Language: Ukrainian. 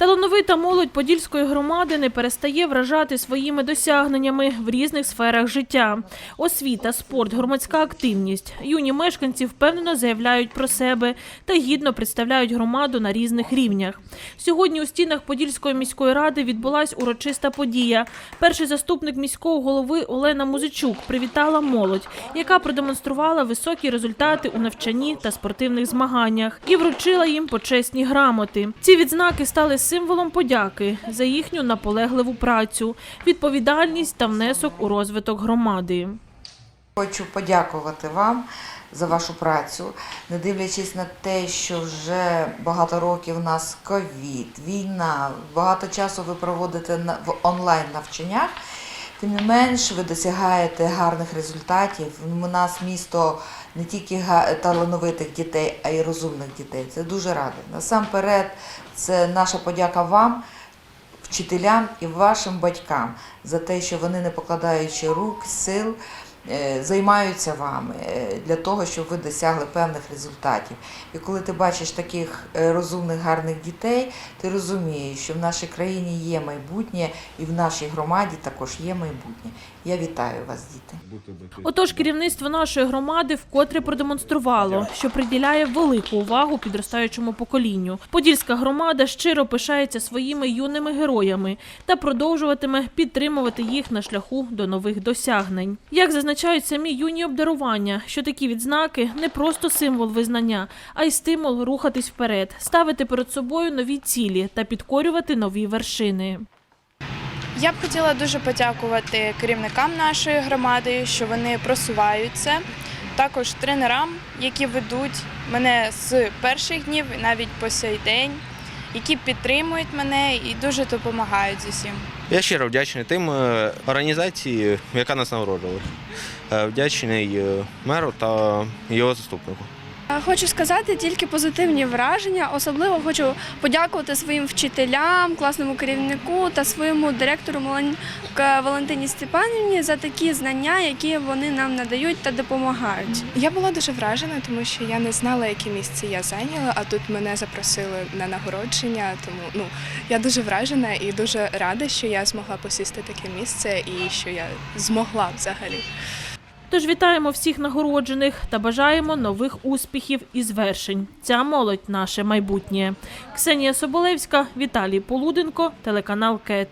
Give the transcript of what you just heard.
Талановита молодь Подільської громади не перестає вражати своїми досягненнями в різних сферах життя. Освіта, спорт, громадська активність. Юні мешканці впевнено заявляють про себе та гідно представляють громаду на різних рівнях. Сьогодні у стінах Подільської міської ради відбулась урочиста подія. Перший заступник міського голови Олена Музичук привітала молодь, яка продемонструвала високі результати у навчанні та спортивних змаганнях і вручила їм почесні грамоти. Ці відзнаки стали символом подяки за їхню наполегливу працю, відповідальність та внесок у розвиток громади. Хочу подякувати вам за вашу працю, не дивлячись на те, що вже багато років у нас ковід, війна, багато часу ви проводите в онлайн навчаннях. Тим не менш, ви досягаєте гарних результатів. У нас місто не тільки талановитих дітей, а й розумних дітей. Це дуже радий. Насамперед, це наша подяка вам, вчителям і вашим батькам за те, що вони, не покладаючи рук, сил, займаються вами е, для того, щоб ви досягли певних результатів. І коли ти бачиш таких е, розумних, гарних дітей, ти розумієш, що в нашій країні є майбутнє, і в нашій громаді також є майбутнє. Я вітаю вас, діти. Отож, керівництво нашої громади вкотре продемонструвало, що приділяє велику увагу підростаючому поколінню. Подільська громада щиро пишається своїми юними героями та продовжуватиме підтримувати їх на шляху до нових досягнень. Як зазначають самі юні обдарування, що такі відзнаки не просто символ визнання, а й стимул рухатись вперед, ставити перед собою нові цілі та підкорювати нові вершини. Я б хотіла дуже подякувати керівникам нашої громади, що вони просуваються. Також тренерам, які ведуть мене з перших днів навіть по сей день, які підтримують мене і дуже допомагають з усім. Я щиро вдячний тим е, організації, яка нас нагороджувала. Е, Вдячний е, меру та його заступнику. Хочу сказати тільки позитивні враження. Особливо хочу подякувати своїм вчителям, класному керівнику та своєму директору Валентині Степанівні за такі знання, які вони нам надають та допомагають. Я була дуже вражена, тому що я не знала, яке місце я зайняла, а тут мене запросили на нагородження. Тому ну я дуже вражена і дуже рада, що я змогла посісти таке місце і що я змогла взагалі. Тож вітаємо всіх нагороджених та бажаємо нових успіхів і звершень. Ця молодь наше майбутнє. Ксенія Соболевська, Віталій Полуденко, телеканал КЕТ.